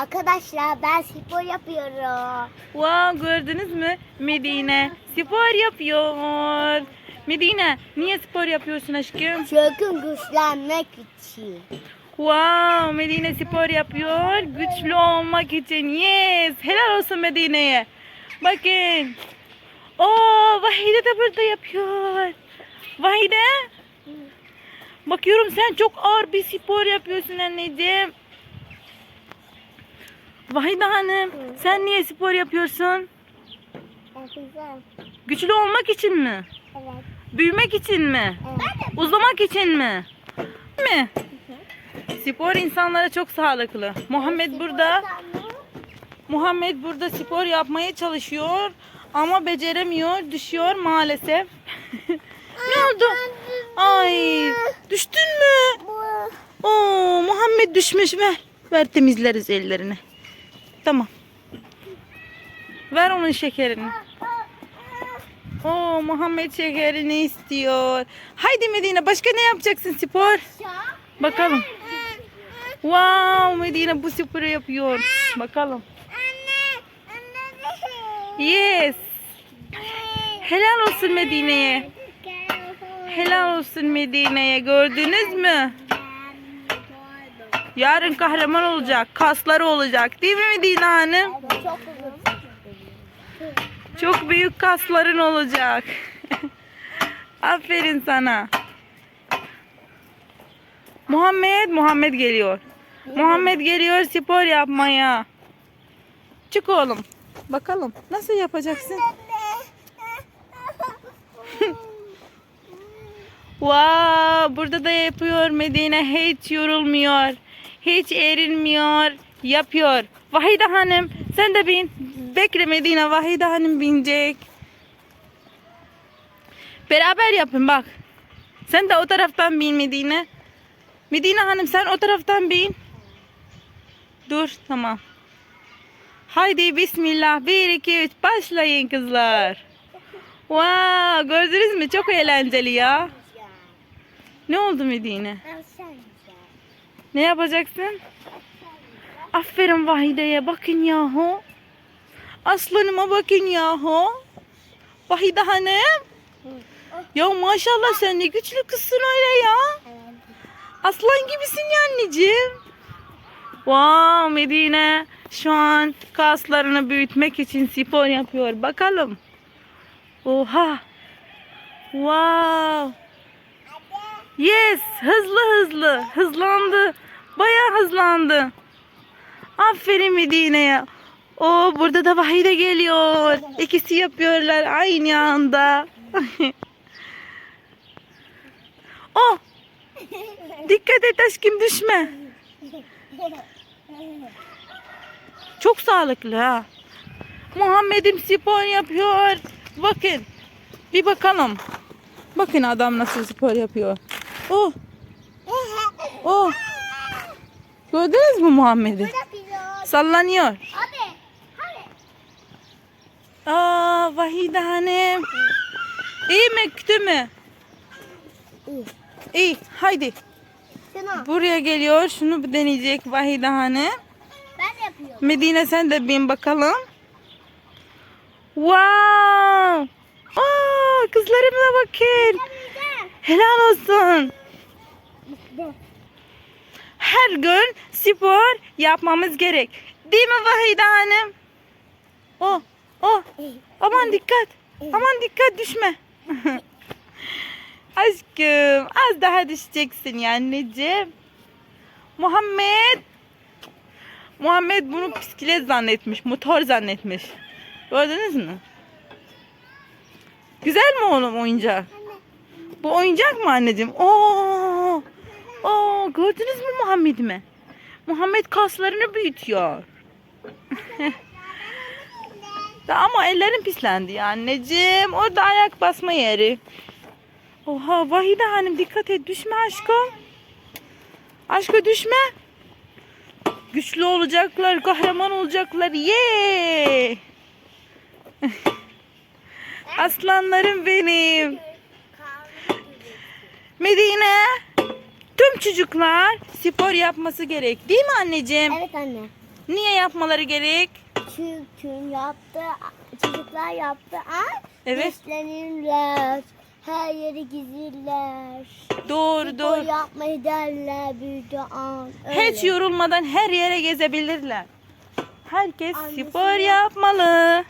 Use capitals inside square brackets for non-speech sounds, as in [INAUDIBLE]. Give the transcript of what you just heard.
Arkadaşlar ben spor yapıyorum. Wow gördünüz mü? Medine spor yapıyor. Medine niye spor yapıyorsun aşkım? Çünkü güçlenmek için. Wow Medine spor yapıyor. Güçlü olmak için. Yes. Helal olsun Medine'ye. Bakın. Oo Vahide de burada yapıyor. Vahide. Bakıyorum sen çok ağır bir spor yapıyorsun anneciğim. Vahide Hanım sen niye spor yapıyorsun? Güzel. Güçlü olmak için mi? Evet. Büyümek için mi? Evet. Uzamak için mi? Mi? Spor insanlara çok sağlıklı. Muhammed burada Muhammed burada spor yapmaya çalışıyor ama beceremiyor, düşüyor maalesef. [LAUGHS] ne oldu? Ay, düştün mü? Oo, Muhammed düşmüş ver. Ver temizleriz ellerini. Tamam. Ver onun şekerini. Oo, Muhammed şekerini istiyor. Haydi Medine başka ne yapacaksın spor? Bakalım. Wow Medine bu sporu yapıyor. Bakalım. Yes. Helal olsun Medine'ye. Helal olsun Medine'ye. Gördünüz mü? Yarın kahraman olacak. Kasları olacak. Değil mi Medine Hanım? Çok. Çok büyük kasların olacak. [LAUGHS] Aferin sana. Muhammed, Muhammed geliyor. Muhammed geliyor spor yapmaya. Çık oğlum. Bakalım nasıl yapacaksın? [LAUGHS] Wow, burada da yapıyor Medine. Hiç yorulmuyor. Hiç erinmiyor. Yapıyor. Vahide Hanım sen de bin. Bekle Medine. Vahide Hanım binecek. Beraber yapın bak. Sen de o taraftan bin Medine. Medine Hanım sen o taraftan bin. Dur tamam. Haydi bismillah. 1 2 3 başlayın kızlar. Wow, gördünüz mü? Çok eğlenceli ya. Ne oldu Medine? Ne yapacaksın? Aferin Vahide'ye bakın yahu. Aslanıma bakın yahu. Vahide Hanım. Ya maşallah sen ne güçlü kızsın öyle ya. Aslan gibisin ya anneciğim. Wow Medine şu an kaslarını büyütmek için spor yapıyor. Bakalım. Oha. Wow. Yes, hızlı hızlı. Hızlandı. Bayağı hızlandı. Aferin Medine'ye. O burada da Vahide geliyor. İkisi yapıyorlar aynı anda. [LAUGHS] oh. Dikkat et aşkım düşme. Çok sağlıklı ha. Muhammed'im spor yapıyor. Bakın. Bir bakalım. Bakın adam nasıl spor yapıyor. Oh. Oh. Gördünüz mü Muhammed'i? Sallanıyor. Hadi. Hadi. Aa Vahide Hanım. İyi mi kötü mü? İyi. İyi. Haydi. Buraya geliyor. Şunu bir deneyecek Vahide Hanım. Ben yapıyorum. Medine sen de bin bakalım. Wow. Aa, kızlarımla bakın. Helal olsun. Her gün spor yapmamız gerek. Değil mi Vahide Hanım? Oh, oh. Aman dikkat. Aman dikkat düşme. [LAUGHS] Aşkım az daha düşeceksin ya anneciğim. Muhammed. Muhammed bunu bisiklet zannetmiş. Motor zannetmiş. Gördünüz mü? Güzel mi oğlum oyuncak? Bu oyuncak mı anneciğim? Oo. Oo, gördünüz mü Muhammed'imi? Muhammed kaslarını büyütüyor. [LAUGHS] Ama ellerin pislendi ya anneciğim. Orada ayak basma yeri. Oha Vahide Hanım dikkat et düşme aşkım. Aşkım düşme. Güçlü olacaklar, kahraman olacaklar. Ye! [LAUGHS] Aslanlarım benim. Medine. Tüm çocuklar spor yapması gerek. Değil mi anneciğim? Evet anne. Niye yapmaları gerek? Çünkü yaptı, çocuklar yaptı an Evet. beslenirler. Her yeri gizliler. Doğru Spor doğru. yapmayı derler büyüdü an. Öyle. Hiç yorulmadan her yere gezebilirler. Herkes Annesi spor yap- yapmalı.